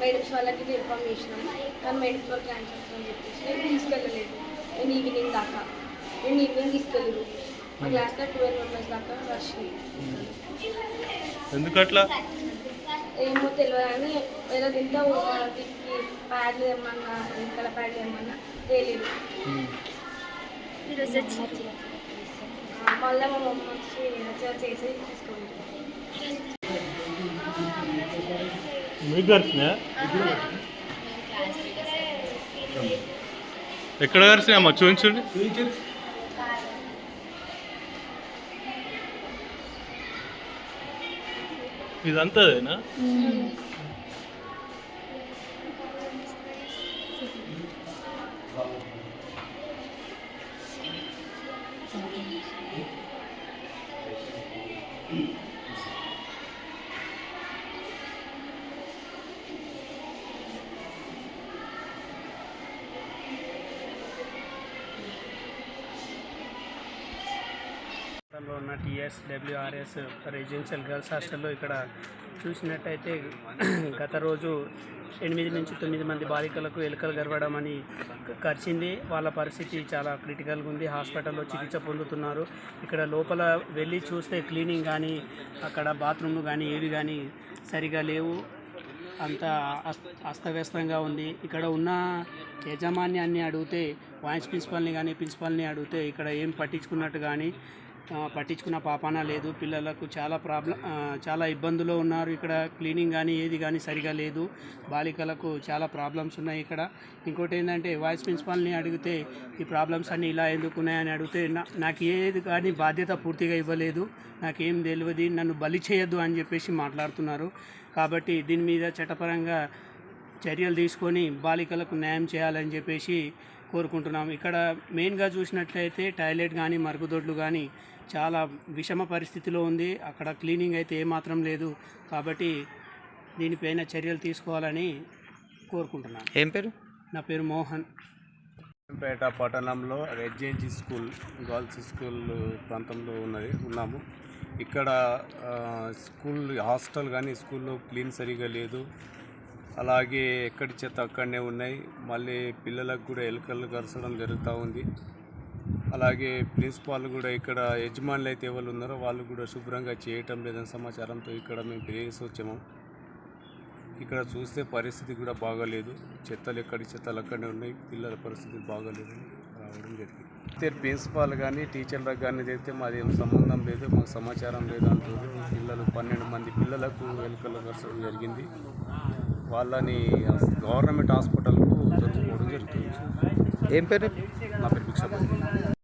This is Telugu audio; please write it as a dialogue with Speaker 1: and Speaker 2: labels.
Speaker 1: మేడమ్స్ వాళ్ళకి ఇన్ఫామ్ చేసినాం కానీ మేడమ్స్ వాళ్ళు క్యాన్సర్ అని చెప్పేసి నేను తీసుకెళ్ళలేదు. నేను ఈవినింగ్ దాకా. నేను ఈవినింగ్ తీసుకెళ్ళలేదు మా క్లాస్లో ట్వెల్వ్ మెంబర్స్ దాకా వచ్చినాయి
Speaker 2: ఎందుకు అట్లా
Speaker 1: ఏమో తెలియదు కానీ ఏదో తింటే దీనికి ప్యాడ్లు ఏమన్నా వెనకాల ప్యాడ్లు ఏమన్నా తెలియదు
Speaker 3: ఈరోజు వచ్చి
Speaker 1: మళ్ళీ మా మమ్మీ వచ్చి మంచిగా చేసి తీసుకోండి
Speaker 2: మీకు కలిసినా ఎక్కడ కలిసినా అమ్మ? చూపించండి. ఇదంతాదేనా
Speaker 4: ప్రాంతంలో ఉన్న టీఎస్ డబ్ల్యూఆర్ఎస్ రెసిడెన్షియల్ గర్ల్స్ హాస్టల్లో ఇక్కడ చూసినట్టయితే గత రోజు ఎనిమిది నుంచి తొమ్మిది మంది బాలికలకు ఎలుకలు గర్వడం అని కరిచింది. వాళ్ళ పరిస్థితి చాలా క్రిటికల్గా ఉంది. హాస్పిటల్లో చికిత్స పొందుతున్నారు. ఇక్కడ లోపల వెళ్ళి చూస్తే క్లీనింగ్ కానీ అక్కడ బాత్రూమ్లు కానీ ఏవి కానీ సరిగా లేవు. అంత అస్తవ్యస్తంగా ఉంది. ఇక్కడ ఉన్న యజమాన్యాన్ని అడిగితే వాయిస్ ప్రిన్సిపాల్ని కానీ ప్రిన్సిపాల్ని అడిగితే ఇక్కడ ఏం పట్టించుకున్నట్టు కానీ పట్టించుకున్న పాపాన లేదు పిల్లలకు చాలా ప్రాబ్లం చాలా ఇబ్బందులు ఉన్నారు. ఇక్కడ క్లీనింగ్ కానీ ఏది కానీ సరిగా లేదు. బాలికలకు చాలా ప్రాబ్లమ్స్ ఉన్నాయి ఇక్కడ. ఇంకోటి ఏంటంటే వాయిస్ ప్రిన్సిపాల్ని అడిగితే ఈ ప్రాబ్లమ్స్ అన్నీ ఇలా ఎందుకు ఉన్నాయని అడిగితే నాకు ఏది కానీ బాధ్యత పూర్తిగా ఇవ్వలేదు. నాకేం తెలియదు నన్ను బలి చేయొద్దు అని చెప్పేసి మాట్లాడుతున్నారు. కాబట్టి దీని మీద చట్టపరంగా చర్యలు తీసుకొని బాలికలకు న్యాయం చేయాలని చెప్పేసి కోరుకుంటున్నాం ఇక్కడ మెయిన్గా చూసినట్లయితే టాయిలెట్ కానీ మరుగుదొడ్లు కానీ చాలా విషమ పరిస్థితిలో ఉంది. అక్కడ క్లీనింగ్ అయితే ఏమాత్రం లేదు. కాబట్టి దీనిపైన చర్యలు తీసుకోవాలని కోరుకుంటున్నాను.
Speaker 5: ఏం పేరు?
Speaker 4: నా పేరు మోహన్.
Speaker 6: పేట పట్టణంలో రెడ్జెన్సీ స్కూల్ గర్ల్స్ స్కూల్ ప్రాంతంలో ఉన్నది ఉన్నాము. ఇక్కడ స్కూల్ హాస్టల్ కానీ స్కూల్లో క్లీన్ సరిగా లేదు. అలాగే ఎక్కడి చెత్త అక్కడనే ఉన్నాయి. మళ్ళీ పిల్లలకు కూడా ఎలుకలు కరచడం జరుగుతూ ఉంది. అలాగే ప్రిన్సిపాల్ కూడా ఇక్కడ యజమానులు అయితే ఎవరు ఉన్నారో వాళ్ళు కూడా శుభ్రంగా చేయటం లేదని సమాచారంతో ఇక్కడ మేము ఫిర్యాదు వచ్చాము. ఇక్కడ చూస్తే పరిస్థితి కూడా బాగాలేదు. చెత్తలు ఎక్కడి చెత్తలు అక్కడనే ఉన్నాయి. పిల్లల పరిస్థితి బాగాలేదు రావడం జరిగింది. అయితే ప్రిన్సిపాల్ కానీ టీచర్లకు కానీ అయితే మాది ఏం సంబంధం లేదు మాకు సమాచారం లేదు అంటారు పిల్లలు పన్నెండు మంది పిల్లలకు వెలుకలు కరచడం జరిగింది. వాళ్ళని గవర్నమెంట్ హాస్పిటల్కు జరుపుకోవడం జరుగుతుంది.
Speaker 5: ఏం పేరు?
Speaker 6: నా పేరు భిక్షపతి.